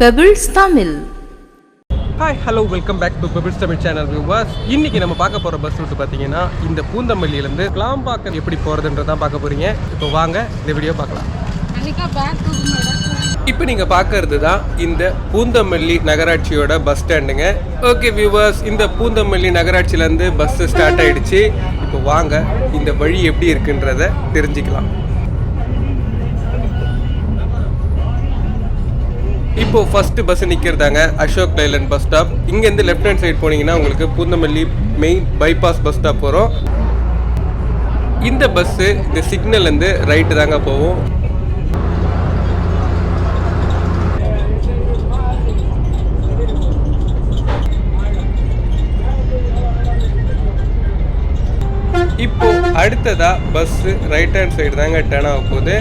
Pebbles Tamil hi hello welcome back to Pebbles Tamil channel viewers இன்னைக்கு நம்ம பார்க்க போகிற பஸ் ரூட் பார்த்தீங்கன்னா இந்த பூந்தமல்லியிலேருந்து கிளாம்பாக்கம் எப்படி போகிறதுன்றதான் பார்க்க போகிறீங்க இப்போ வாங்க இந்த வீடியோ பார்க்கலாம். இப்போ நீங்கள் பார்க்கறது தான் இந்த பூந்தமல்லி நகராட்சியோட பஸ் ஸ்டாண்டுங்க ஓகே வியூவர்ஸ் இந்த பூந்தமல்லி நகராட்சியிலேருந்து பஸ் ஸ்டார்ட் ஆயிடுச்சு. இப்போ வாங்க இந்த வழி எப்படி இருக்குன்றத தெரிஞ்சுக்கலாம். இப்போ ஃபர்ஸ்ட் பஸ் நிற்கிறதாங்க அசோக் லைலண்ட் பஸ் ஸ்டாப் இங்கேருந்து லெஃப்ட் ஹேண்ட் சைடு போனீங்கன்னா உங்களுக்கு Poonamallee main bypass bus stop வரும். இந்த பஸ்ஸு இந்த சிக்னல்லேருந்து ரைட்டு தாங்க போகும். இப்போ அடுத்ததா பஸ் ரைட் ஹேண்ட் சைடு தாங்க டேன் ஆக போகுது.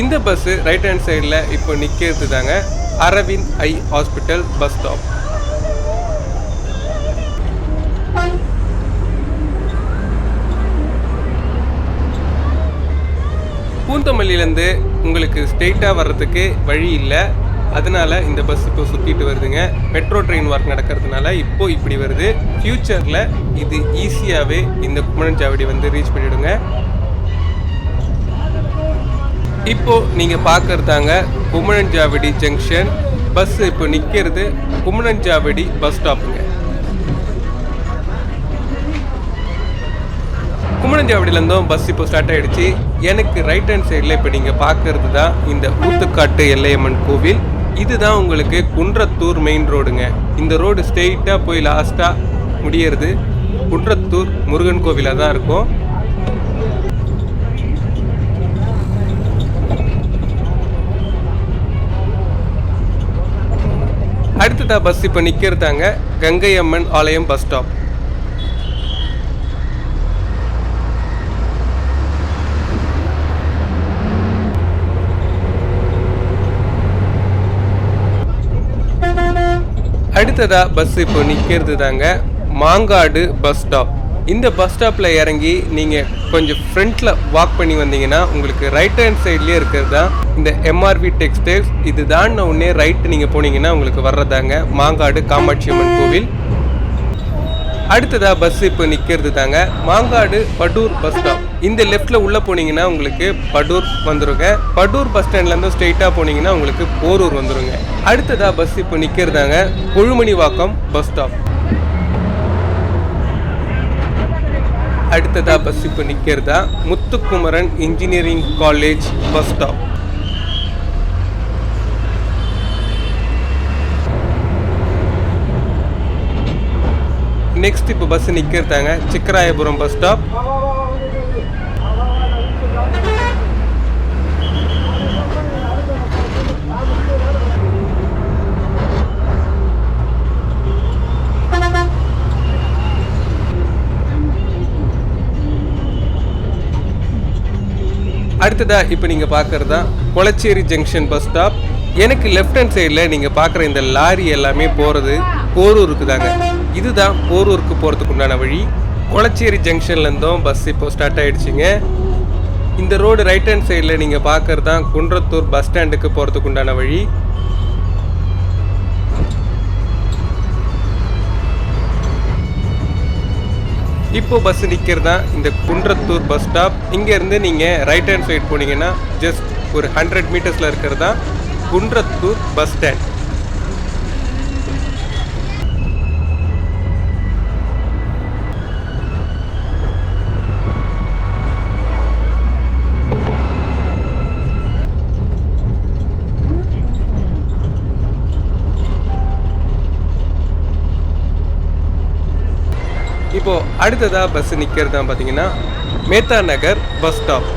இந்த பஸ் ரைட் ஹேண்ட் சைடில் இப்போ நிற்கிறது தாங்க Aravind eye hospital bus stop பூந்தமல்லியிலேருந்து உங்களுக்கு ஸ்ட்ரெயிட்டாக வர்றதுக்கு வழி இல்லை. அதனால் இந்த பஸ் இப்போ சுற்றிட்டு வருதுங்க. மெட்ரோ ட்ரெயின் ஒர்க் நடக்கிறதுனால இப்போது இப்படி வருது. ஃப்யூச்சரில் இது ஈஸியாகவே இந்த குமரன் சாவடி வந்து ரீச் பண்ணிவிடுங்க இப்போ நீங்க பார்க்கறதாங்க குமணஞ்சாவடி ஜங்ஷன். பஸ் இப்போ நிக்கிறது குமணஞ்சாவடி பஸ் ஸ்டாப்புங்க குமரன்ஜாவடியிலேருந்தும் பஸ் இப்போ ஸ்டார்ட் ஆயிடுச்சு. எனக்கு ரைட் ஹேண்ட் சைடில் இப்போ நீங்கள் பார்க்குறது தான் இந்த ஊத்துக்காட்டு எல்லையம்மன் கோவில். இதுதான் உங்களுக்கு குன்றத்தூர் மெயின் ரோடுங்க இந்த ரோடு ஸ்ட்ரெயிட்டாக போய் லாஸ்ட்டாக முடியறது குன்றத்தூர் முருகன் கோவிலாக தான் இருக்கும். அடுத்ததா பஸ் இப்போ நிற்கிறதாங்க கங்கை அம்மன் ஆலயம் பஸ் ஸ்டாப் அடுத்ததா பஸ் இப்போ நிற்கிறது தாங்க மாங்காடு பஸ் ஸ்டாப் இந்த பஸ் ஸ்டாப்பில் இறங்கி நீங்கள் கொஞ்சம் ஃப்ரண்ட்டில் வாக் பண்ணி வந்தீங்கன்னா உங்களுக்கு ரைட் ஹேண்ட் சைட்லேயே இருக்கிறது? தான் இந்த எம்ஆர்பி டெக்ஸ்டைல்ஸ் இது தான் உடனே ரைட்டு நீங்கள் போனீங்கன்னா உங்களுக்கு வர்றதாங்க. மாங்காடு காமாட்சி அம்மன் கோவில். அடுத்ததாக பஸ் இப்போ நிற்கிறது தாங்க. மாங்காடு படூர் பஸ் ஸ்டாப் இந்த லெஃப்ட்டில் உள்ளே போனீங்கன்னா உங்களுக்கு படூர் வந்துருங்க. படூர் பஸ் ஸ்டாண்ட்லேருந்து ஸ்ட்ரெயிட்டாக போனீங்கன்னா உங்களுக்கு போரூர் வந்துருங்க. அடுத்ததாக பஸ் இப்போ நிற்கிறதாங்க கொழுமணிவாக்கம் பஸ் ஸ்டாப் அடுத்ததாக பஸ் இப்போ நிற்கிறதா Muthukumaran engineering college bus stop next இப்போ பஸ் நிற்கிறதாங்க சிக்கராயபுரம் பஸ் ஸ்டாப் அடுத்ததாக இப்போ நீங்கள் பார்க்குறது தான் கொளச்சேரி ஜங்ஷன் பஸ் ஸ்டாப் எனக்கு லெஃப்ட் ஹேண்ட் சைடில் நீங்கள் பார்க்குற இந்த லாரி எல்லாமே போகிறது போரூருக்கு தாங்க. இதுதான் போரூருக்கு போகிறதுக்கு உண்டான வழி. கொளச்சேரி ஜங்ஷன்லேருந்தும் பஸ் இப்போ ஸ்டார்ட் ஆகிடுச்சிங்க இந்த ரோடு ரைட் ஹேண்ட் சைடில் நீங்கள் பார்க்குறது தான் குன்றத்தூர் பஸ் ஸ்டாண்டுக்கு போகிறதுக்கு உண்டான வழி. இப்போ பஸ் நிற்கிறதா இந்த குன்றத்தூர் பஸ் ஸ்டாப் இங்கேருந்து நீங்கள் ரைட் ஹேண்ட் சைடு போனீங்கன்னா ஜஸ்ட் ஒரு ஹண்ட்ரட் மீட்டர்ஸில் இருக்கிறதா குன்றத்தூர் பஸ் ஸ்டாண்ட் அடுத்ததாக பஸ் நிற்கிறது தான் பார்த்தீங்கன்னா மேத்தா நகர் பஸ் ஸ்டாப்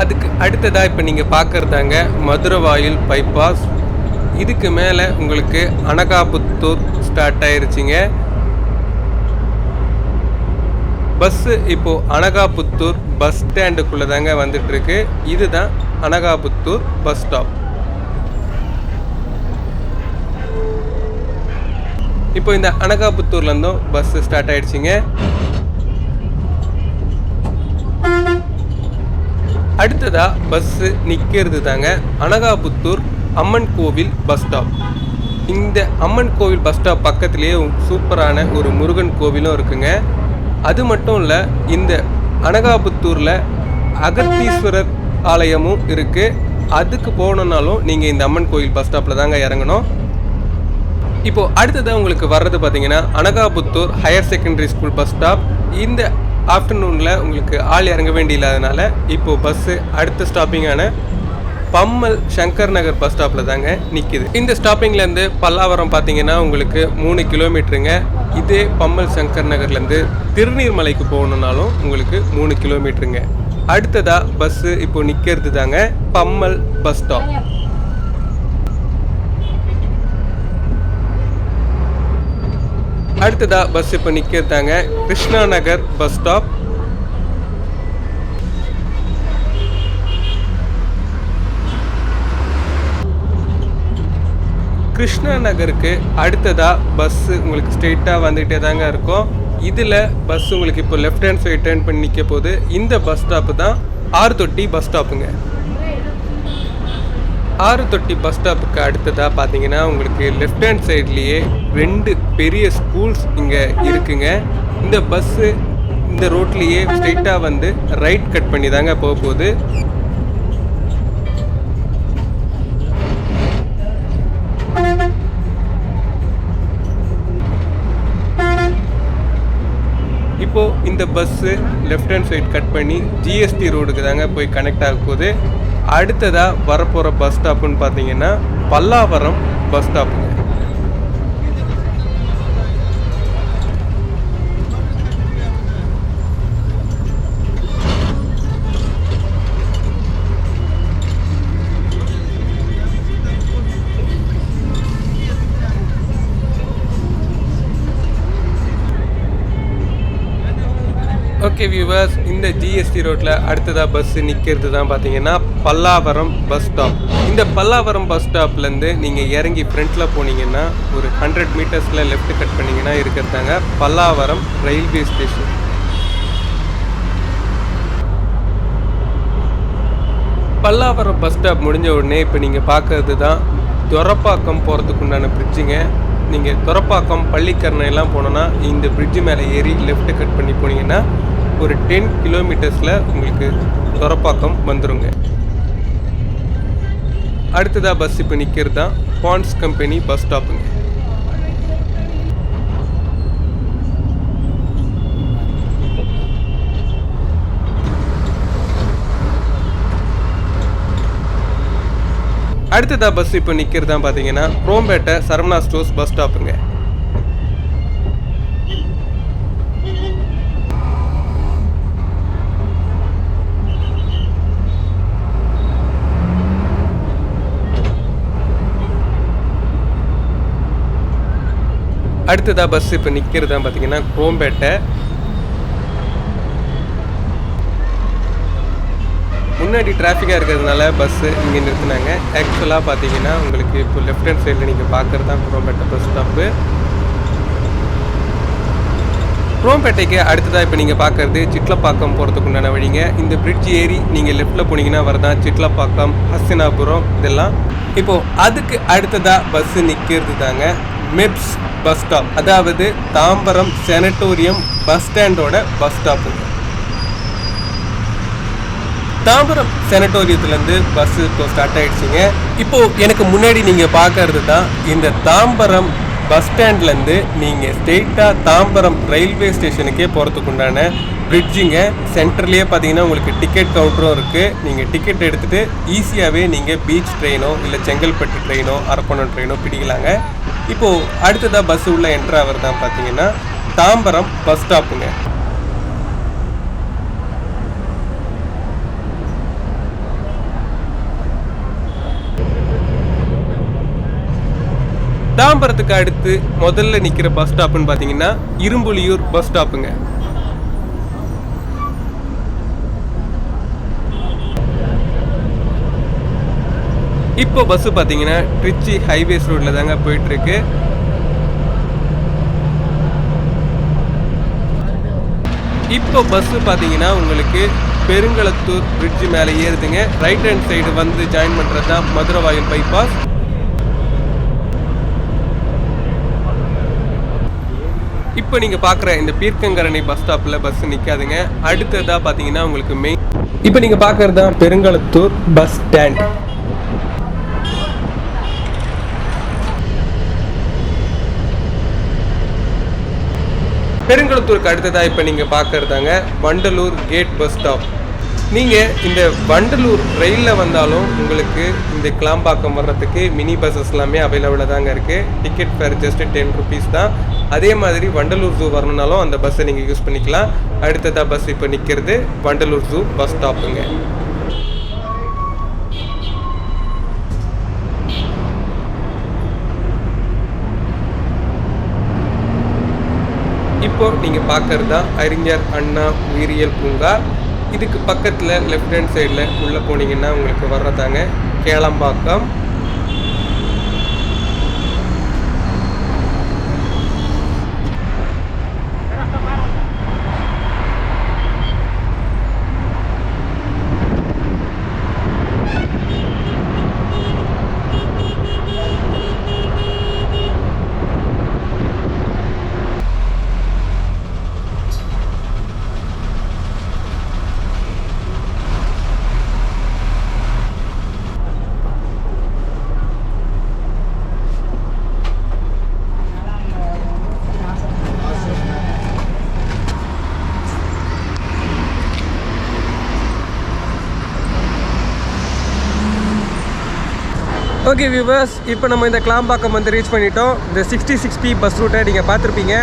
அதுக்கு அடுத்ததாக இப்போ நீங்கள் பார்க்குறதாங்க மதுரவாயில் பைபாஸ் இதுக்கு மேலே உங்களுக்கு அனகாபுத்தூர் ஸ்டார்ட் ஆயிருச்சுங்க. பஸ்ஸு இப்போது அனகாபுத்தூர் பஸ் ஸ்டாண்டுக்குள்ளே தாங்க வந்துட்டுருக்கு. இதுதான் அனகாபுத்தூர் பஸ் ஸ்டாப் இப்போ இந்த அனகாபுத்தூர்லேருந்தும் பஸ் ஸ்டார்ட் ஆயிடுச்சுங்க அடுத்ததாக பஸ்ஸு நிற்கிறது தாங்க அனகாபுத்தூர் அம்மன் கோவில் பஸ் ஸ்டாப் இந்த அம்மன் கோவில் பஸ் ஸ்டாப் பக்கத்துலேயே சூப்பரான ஒரு முருகன் கோவிலும் இருக்குங்க. அது மட்டும் இல்லை இந்த அனகாபுத்தூரில் அகத்தீஸ்வரர் ஆலயமும் இருக்குது அதுக்கு போகணுன்னாலும் நீங்கள் இந்த அம்மன் கோவில் பஸ் ஸ்டாப்பில் தாங்க இறங்கணும். இப்போது அடுத்ததாக உங்களுக்கு வர்றது பார்த்தீங்கன்னா Anakaputhur higher secondary school bus stop இந்த ஆஃப்டர்நூனில் உங்களுக்கு ஆள் இறங்க வேண்டியில்லாதனால இப்போது பஸ்ஸு அடுத்த ஸ்டாப்பிங்கான பம்மல் சங்கர் நகர் பஸ் ஸ்டாப்பில் தாங்க நிற்கிது இந்த ஸ்டாப்பிங்லேருந்து பல்லாவரம் பார்த்தீங்கன்னா உங்களுக்கு மூணு கிலோமீட்டருங்க இதே பம்மல் சங்கர் நகர்லேருந்து திருநீர்மலைக்கு போகணுன்னாலும் உங்களுக்கு மூணு கிலோமீட்டருங்க அடுத்ததாக பஸ்ஸு இப்போ நிற்கிறது தாங்க பம்மல் பஸ் ஸ்டாப் அடுத்ததாக பஸ் இப்போ நிற்கிறதாங்க கிருஷ்ணா நகர் பஸ் ஸ்டாப் கிருஷ்ணா நகருக்கு அடுத்ததாக பஸ் உங்களுக்கு ஸ்ட்ரெயிட்டாக வந்துகிட்டே தாங்க இருக்கும். இதில் பஸ் உங்களுக்கு இப்போ லெஃப்ட் ஹேண்ட் சைட் டேர்ன் பண்ணி நிற்க போது இந்த பஸ் ஸ்டாப்பு தான் ஆறு தொட்டி பஸ் ஸ்டாப்புங்க ஆறு தொட்டி பஸ் ஸ்டாப்புக்கு அடுத்ததாக பார்த்தீங்கன்னா உங்களுக்கு லெஃப்ட் ஹேண்ட் சைட்லேயே ரெண்டு பெரிய ஸ்கூல்ஸ் இங்கே இருக்குங்க. இந்த பஸ்ஸு இந்த ரோட்லேயே ஸ்ட்ரெயிட்டாக வந்து ரைட் கட் பண்ணி தாங்க போக போகுது. இப்போது இந்த bus left hand side cut பண்ணி ஜிஎஸ்டி ரோடுக்கு தாங்க போய் கனெக்ட் ஆக போகுது. அடுத்ததாக வரப்போகிற பஸ் ஸ்டாப்புன்னு பார்த்தீங்கன்னா Pallavaram bus stop okay viewers இந்த ஜிஎஸ்டி ரோட்டில் அடுத்ததாக பஸ் நிற்கிறது தான் பார்த்தீங்கன்னா பல்லாவரம் பஸ் ஸ்டாப் இந்த பல்லாவரம் பஸ் ஸ்டாப்லேருந்து நீங்கள் இறங்கி ஃப்ரண்ட்டில் போனீங்கன்னா ஒரு ஹண்ட்ரட் மீட்டர்ஸில் லெஃப்ட் கட் பண்ணிங்கன்னா இருக்கிறதாங்க Pallavaram railway station Pallavaram bus stop முடிஞ்ச உடனே இப்போ நீங்கள் பார்க்கறது தான் துரப்பாக்கம் போகிறதுக்கு உண்டான பிரிட்ஜுங்க நீங்கள் துரப்பாக்கம் பள்ளிக்கரணை எல்லாம் போனோன்னா இந்த பிரிட்ஜு மேலே ஏறி லெஃப்ட்டு கட் பண்ணி போனீங்கன்னா ஒரு டென் கிலோமீட்டர்ஸில் உங்களுக்கு சொரப்பாக்கம் வந்துருங்க. அடுத்ததாக பஸ் இப்போ நிற்கிறது தான் பான்ஸ் கம்பெனி பஸ் ஸ்டாப்புங்க அடுத்ததாக பஸ் இப்போ நிற்கிறது தான் பார்த்தீங்கன்னா குரோம்பேட்டை சரவணா ஸ்டோர்ஸ் பஸ் ஸ்டாப்புங்க அடுத்ததாக பஸ் இப்போ நிற்கிறது தான் பார்த்தீங்கன்னா குரோம்பேட்டை. முன்னாடி டிராஃபிக்காக இருக்கிறதுனால பஸ்ஸு இங்கே நிறுத்தினாங்க. ஆக்சுவலாக பார்த்தீங்கன்னா உங்களுக்கு இப்போ லெஃப்ட் ஹேண்ட் சைடில் நீங்கள் பார்க்குறது தான் குரோம்பேட்டை பஸ் ஸ்டாப்பு குரோம்பேட்டைக்கு அடுத்ததாக இப்போ நீங்கள் பார்க்குறது சிட்லப்பாக்கம் போகிறதுக்கு உண்டான வழிங்க. இந்த பிரிட்ஜ் ஏறி நீங்கள் லெஃப்ட்டில் போனீங்கன்னா வரதான் சிட்லப்பாக்கம் ஹஸ்தினாபுரம் இதெல்லாம். இப்போது அதுக்கு அடுத்ததாக பஸ்ஸு நிற்கிறது தாங்க மெப்ஸ் பஸ் ஸ்டாப் அதாவது தாம்பரம் செனட்டோரியம் பஸ் ஸ்டாண்டோட பஸ் ஸ்டாப்பு தாம்பரம் செனட்டோரியத்துலேருந்து பஸ் இப்போ ஸ்டார்ட் ஆகிடுச்சிங்க இப்போ எனக்கு முன்னாடி நீங்கள் பார்க்கறது தான் இந்த தாம்பரம் பஸ் ஸ்டாண்ட்லேருந்து நீங்கள் ஸ்ட்ரெயிட்டாக தாம்பரம் ரயில்வே ஸ்டேஷனுக்கே போகிறதுக்கு உண்டான பிரிட்ஜுங்க சென்டர்லேயே பார்த்தீங்கன்னா உங்களுக்கு டிக்கெட் கவுண்டரும் இருக்குது நீங்கள் டிக்கெட் எடுத்துகிட்டு ஈஸியாகவே நீங்கள் பீச் ட்ரெயினோ இல்லை செங்கல்பட்டு ட்ரெயினோ அரக்கோணம் ட்ரெயினோ பிடிக்கலாங்க. இப்போது அடுத்ததாக பஸ் உள்ள என்ட்ரு ஆகிறது தான் பார்த்தீங்கன்னா தாம்பரம் பஸ் ஸ்டாப்புங்க தாம்பரத்துக்கு அடுத்து முதல்ல நிற்கிற பஸ் ஸ்டாப்புன்னு பார்த்தீங்கன்னா இரும்புலியூர் பஸ் ஸ்டாப்புங்க இப்போ பஸ்ஸு பார்த்தீங்கன்னா ட்ரிச்சி ஹைவேஸ் ரோட்டில் தாங்க போயிட்டுருக்கு. இப்போ பஸ்ஸு பார்த்தீங்கன்னா உங்களுக்கு பெருங்களத்தூர் பிரிட்ஜு மேலே ஏறுதுங்க. ரைட் ஹேண்ட் சைடு வந்து ஜாயின் பண்ணுறது தான் மதுரவாயல் பைபாஸ் இப்போ நீங்கள் பார்க்குற இந்த பீர்க்கங்கரணி பஸ் ஸ்டாப்பில் பஸ் நிற்காதுங்க அடுத்ததாக பார்த்தீங்கன்னா உங்களுக்கு மெயின் இப்போ நீங்கள் பார்க்குறது தான் பெருங்களத்தூர் பஸ் ஸ்டாண்ட் பெருங்குளத்தூருக்கு அடுத்ததாக இப்போ நீங்கள் பார்க்குறதாங்க வண்டலூர் கேட் பஸ் ஸ்டாப். நீங்கள் இந்த வண்டலூர் ரயிலில் வந்தாலும் உங்களுக்கு இந்த கிளாம்பாக்கம் வர்றதுக்கு மினி பஸ்ஸஸ் எல்லாமே அவைலபிளாக தாங்க இருக்குது ticket fare just ten rupees தான். அதே மாதிரி வண்டலூர் ஜூ வரணுனாலும் அந்த பஸ்ஸை நீங்கள் யூஸ் பண்ணிக்கலாம். அடுத்ததாக பஸ் இப்போ நிற்கிறது வண்டலூர் ஜூ பஸ் ஸ்டாப்புங்க இப்போ நீங்கள் பார்க்கறது தான் அறிஞர் அண்ணா உயிரியல் பூங்கா. இதுக்கு பக்கத்தில் லெஃப்ட் ஹேண்ட் சைடில் உள்ளே போனீங்கன்னா உங்களுக்கு வர்றதாங்க. கேளம்பாக்கம். ஓகே வியூவர்ஸ் இப்போ நம்ம இந்த கிளாம்பாக்கம் வந்து ரீச் பண்ணிட்டோம். இந்த சிக்ஸ்டி சிக்ஸ் பி பஸ் ரூட்டை நீங்கள் பார்த்துருப்பீங்க.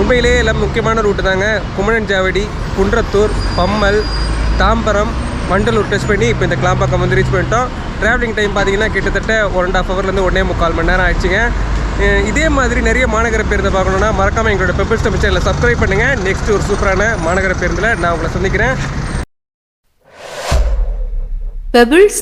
உண்மையிலேயே எல்லாம் முக்கியமான ரூட்டு தாங்க. குமணன் ஜாவடி குன்றத்தூர் பம்மல் தாம்பரம் வண்டலூர் டெஸ்ட் பண்ணி இப்போ இந்த கிளாம்பாக்கம் வந்து ரீச் பண்ணிட்டோம். ட்ராவலிங் டைம் பார்த்தீங்கன்னா கிட்டத்தட்ட ஒன் அண்ட் ஆஃப் ஹவர்லேருந்து ஒன்றே முக்கால் மணி நேரம் ஆயிடுச்சுங்க. இதே மாதிரி நிறைய மாநகர பேருந்தை பார்க்கணுன்னா மறக்காமல் எங்களோட பெப்பிள்ஸ் நம்ம சேனலில் சப்ஸ்கிரைப் பண்ணுங்கள் நெக்ஸ்ட் ஒரு சூப்பரான மாநகர பேருந்தில் நான் உங்களை சந்திக்கிறேன். Pebbles